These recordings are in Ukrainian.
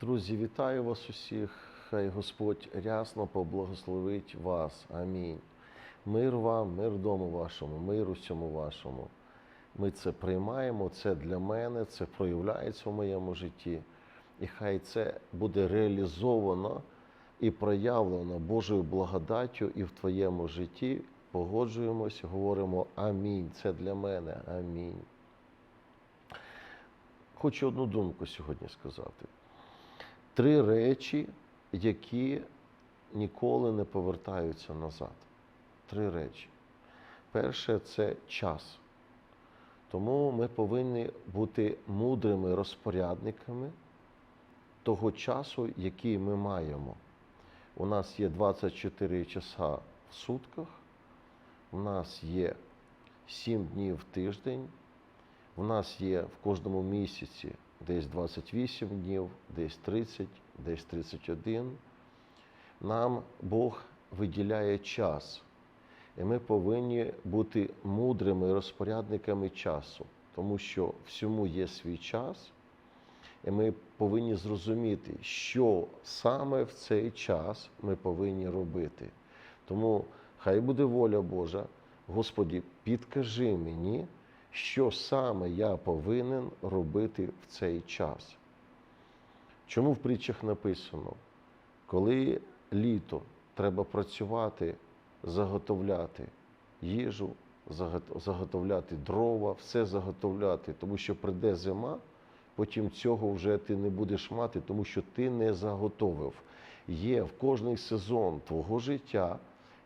Друзі, вітаю вас усіх. Хай Господь рясно поблагословить вас. Амінь. Мир вам, мир дому вашому, мир усьому вашому. Ми це приймаємо, це для мене, це проявляється в моєму житті. І хай це буде реалізовано і проявлено Божою благодаттю і в твоєму житті. Погоджуємось, говоримо Амінь. Це для мене. Амінь. Хочу одну думку сьогодні сказати. Три речі, які ніколи не повертаються назад. Три речі. Перше це час. Тому ми повинні бути мудрими розпорядниками того часу, який ми маємо. У нас є 24 часа в сутках, у нас є 7 днів в тиждень, у нас є в кожному місяці десь 28 днів, десь 30, десь 31. Нам Бог виділяє час. І ми повинні бути мудрими розпорядниками часу, тому що всьому є свій час, і ми повинні зрозуміти, що саме в цей час ми повинні робити. Тому хай буде воля Божа, Господі, підкажи мені, що саме я повинен робити в цей час. Чому в притчах написано, коли літо треба працювати, заготовляти їжу, заготовляти дрова, все заготовляти, тому що прийде зима, потім цього вже ти не будеш мати, тому що ти не заготовив. Є в кожний сезон твого життя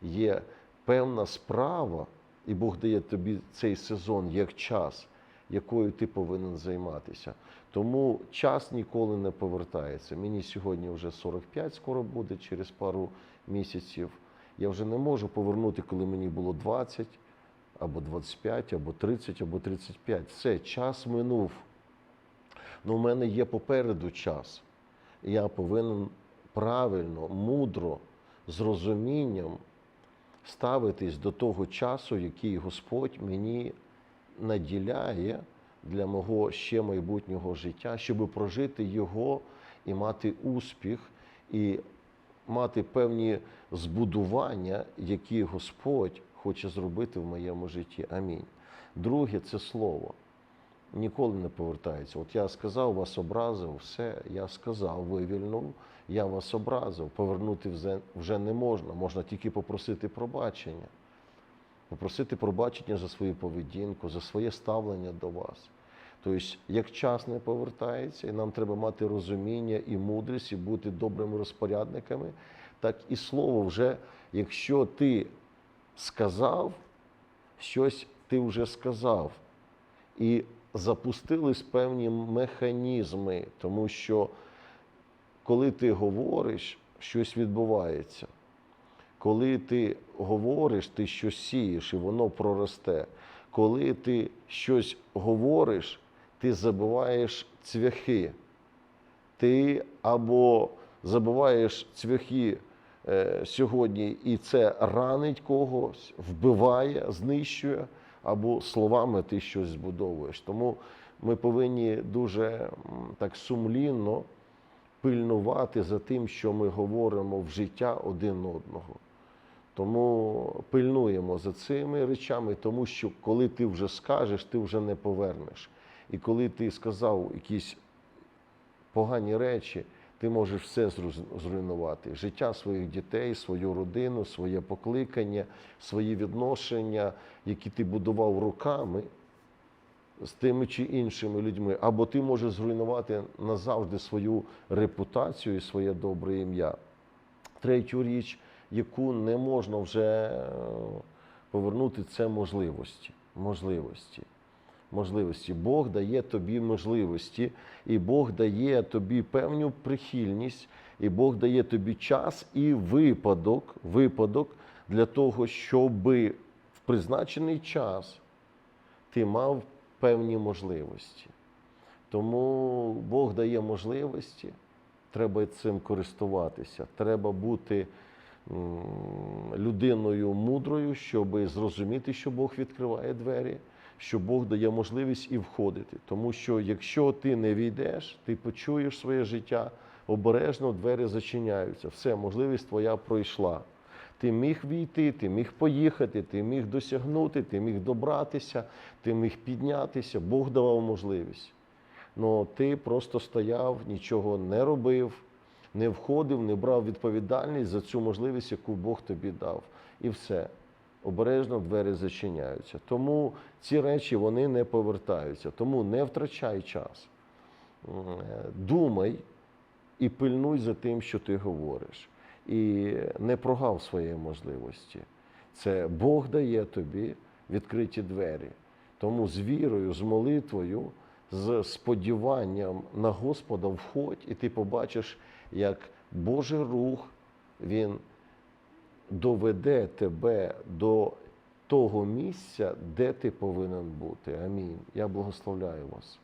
є певна справа, і Бог дає тобі цей сезон як час, якою ти повинен займатися. Тому час ніколи не повертається. Мені сьогодні вже 45 скоро буде через пару місяців. Я вже не можу повернути, коли мені було 20, або 25, або 30, або 35. Все, час минув. Ну, у мене є попереду час. Я повинен правильно, мудро, з розумінням ставитись до того часу, який Господь мені наділяє для мого ще майбутнього життя, щоб прожити його і мати успіх, і мати певні збудування, які Господь хоче зробити в моєму житті. Амінь. Друге це слово. Ніколи не повертається. От я сказав, вас образив, все, я сказав, вивільнув, я вас образив. Повернути вже- не можна, можна тільки попросити пробачення. Попросити пробачення за свою поведінку, за своє ставлення до вас. Тобто, як час не повертається, і нам треба мати розуміння і мудрість, і бути добрими розпорядниками, так і слово вже, якщо ти сказав, щось ти вже сказав. І запустились певні механізми, тому що коли ти говориш, щось відбувається. Коли ти говориш, ти щось сієш і воно проросте. Коли ти щось говориш, ти забиваєш цвяхи. Ти або забиваєш цвяхи е, сьогодні, і це ранить когось, вбиває, знищує, або словами ти щось збудовуєш. Тому ми повинні дуже так сумлінно пильнувати за тим, що ми говоримо в життя один одного. Тому пильнуємо за цими речами, тому що коли ти вже скажеш, ти вже не повернеш. І коли ти сказав якісь погані речі, ти можеш все зруйнувати. Життя своїх дітей, свою родину, своє покликання, свої відношення, які ти будував руками з тими чи іншими людьми. Або ти можеш зруйнувати назавжди свою репутацію і своє добре ім'я. Третю річ, яку не можна вже е, повернути, це можливості. Можливості. Можливості. Бог дає тобі можливості, і Бог дає тобі певну прихильність, і Бог дає тобі час і випадок, випадок для того, щоб в призначений час ти мав певні можливості. Тому Бог дає можливості, треба цим користуватися. Треба бути людиною мудрою, щоб зрозуміти, що Бог відкриває двері, що Бог дає можливість і входити. Тому що якщо ти не війдеш, ти почуєш своє життя, обережно двері зачиняються. Все, можливість твоя пройшла. Ти міг війти, ти міг поїхати, ти міг досягнути, ти міг добратися, ти міг піднятися. Бог давав можливість. Ну ти просто стояв, нічого не робив, не входив, не брав відповідальність за цю можливість, яку Бог тобі дав. І все. Обережно двері зачиняються. Тому ці речі вони не повертаються. Тому не втрачай час. Е, Думай і пильнуй за тим, що ти говориш. І не прогав своєї можливості. Це Бог дає тобі відкриті двері. Тому з вірою, з молитвою, з сподіванням на Господа входь, і ти побачиш, як Божий рух він доведе тебе до того місця, де ти повинен бути. Амінь. Я благословляю вас.